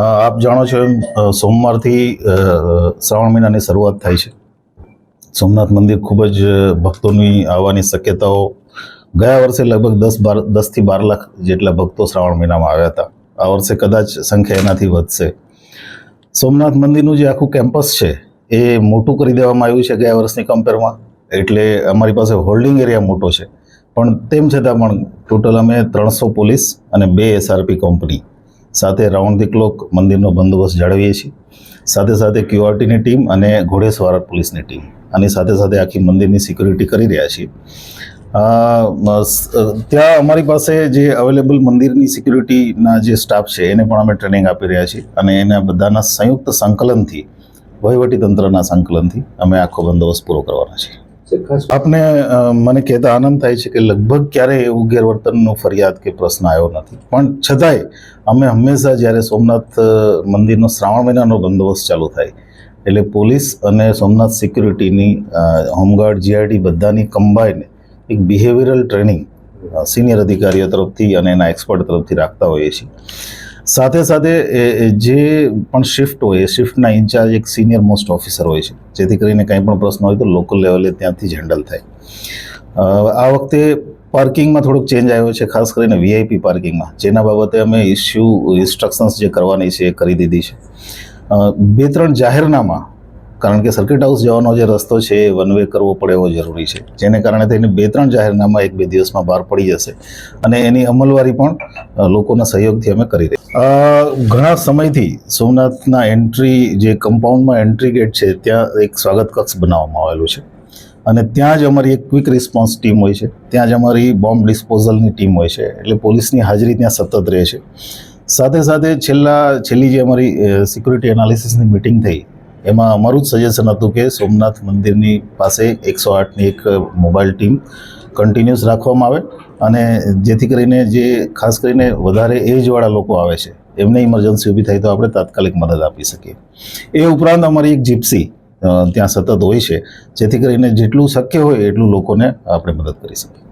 આપ જાણો છો એમ સોમવારથી શ્રાવણ મહિનાની શરૂઆત થાય છે. સોમનાથ મંદિર ખૂબ જ ભક્તોની આવવાની શક્યતાઓ ગયા વર્ષે લગભગ દસ બાર, દસથી બાર લાખ જેટલા ભક્તો શ્રાવણ મહિનામાં આવ્યા હતા. આ વર્ષે કદાચ સંખ્યા એનાથી વધશે. સોમનાથ મંદિરનું જે આખું કેમ્પસ છે, એ મોટું કરી દેવામાં આવ્યું છે ગયા વર્ષની કમ્પેરમાં એટલે અમારી પાસે હોલ્ડિંગ એરિયા મોટો છે. પણ તેમ છતાં પણ ટોટલ અમે ત્રણસો પોલીસ અને બે એસઆરપી કંપની સાથે રાઉન્ડ ધી ક્લોક મંદિરનો બંદોબસ્ત જાળવીએ છીએ. સાથે સાથે ક્યુઆરટીની ટીમ અને ઘોડેસવાર પોલીસની ટીમ. અને સાથે સાથે આખી મંદિરની સિક્યુરિટી કરી રહ્યા છીએ. ત્યાં અમારી પાસે જે અવેલેબલ મંદિરની સિક્યુરિટીના જે સ્ટાફ છે, એને પણ અમે ટ્રેનિંગ આપી રહ્યા છીએ. અને એના બધાના સંયુક્ત સંકલનથી વહીવટી તંત્રના સંકલનથી અમે આખો બંદોબસ્ત પૂરો કરવાના છીએ. આપને મને કહેતા આનંદ થાય છે કે લગભગ ક્યારેય એવું ગેરવર્તનનો ફરિયાદ કે પ્રશ્ન આવ્યો નથી. પણ છતાંય અમે હંમેશા જ્યારે સોમનાથ મંદિરનો શ્રાવણ મહિનાનો બંદોબસ્ત ચાલુ થાય, એટલે પોલીસ અને સોમનાથ સિક્યુરિટીની હોમગાર્ડ, જીઆરડી બધાની કમ્બાઈને એક બિહેવિયરલ ટ્રેનિંગ સિનિયર અધિકારીઓ તરફથી અને એના એક્સપર્ટ તરફથી રાખતા હોઈએ છીએ. સાથે સાથે જે પણ શિફ્ટ હોય, એ શિફ્ટના ઇન્ચાર્જ એક સિનિયર મોસ્ટ ઓફિસર હોય છે. જેથી કરીને કંઈ પણ પ્રશ્ન હોય તો લોકલ લેવલે ત્યાંથી જ હેન્ડલ થાય. આ વખતે પાર્કિંગમાં થોડોક ચેન્જ આવ્યો છે, ખાસ કરીને વીઆઈપી પાર્કિંગમાં જેના બાબતે અમે ઇસ્યુ ઇન્સ્ટ્રક્શન્સ જે કરવાની છે એ કરી દીધી છે. બે ત્રણ જાહેરનામા કારણ કે સર્કિટ હાઉસ જવાનો જે રસ્તો છે એ વન વે કરવો પડે એવો જરૂરી છે. જેને કારણે થઈને બે ત્રણ જાહેરનામા એક બે દિવસમાં બહાર પડી જશે. અને એની અમલવારી પણ લોકોના સહયોગથી અમે કરી રહી ઘણા સમયથી સોમનાથના એન્ટ્રી જે કમ્પાઉન્ડમાં એન્ટ્રી ગેટ છે, ત્યાં એક સ્વાગત કક્ષ બનાવવામાં આવેલું છે. અને ત્યાં જ અમારી એક ક્વિક રિસ્પોન્સ ટીમ હોય છે. ત્યાં જ અમારી બોમ્બ ડિસ્પોઝલની ટીમ હોય છે. એટલે પોલીસની હાજરી ત્યાં સતત રહે છે. સાથે સાથે છેલ્લા, છેલ્લી જે અમારી સિક્યુરિટી એનાલિસિસની મિટિંગ થઈ એમાં અમારું જ સજેશન હતું કે સોમનાથ મંદિરની પાસે એકસો આઠની એક મોબાઈલ ટીમ કન્ટિન્યુઅસ રાખવામાં આવે અને જેથી કરીને જે ખાસ કરીને વધારે એજવાળા લોકો આવે છે, એમને ઇમરજન્સી ઊભી થાય તો આપણે તાત્કાલિક મદદ આપી શકીએ. એ ઉપરાંત અમારી એક જીપ્સી ત્યાં સતત હોય છે, જેથી કરીને જેટલું શક્ય હોય એટલું લોકોને આપણે મદદ કરી શકીએ.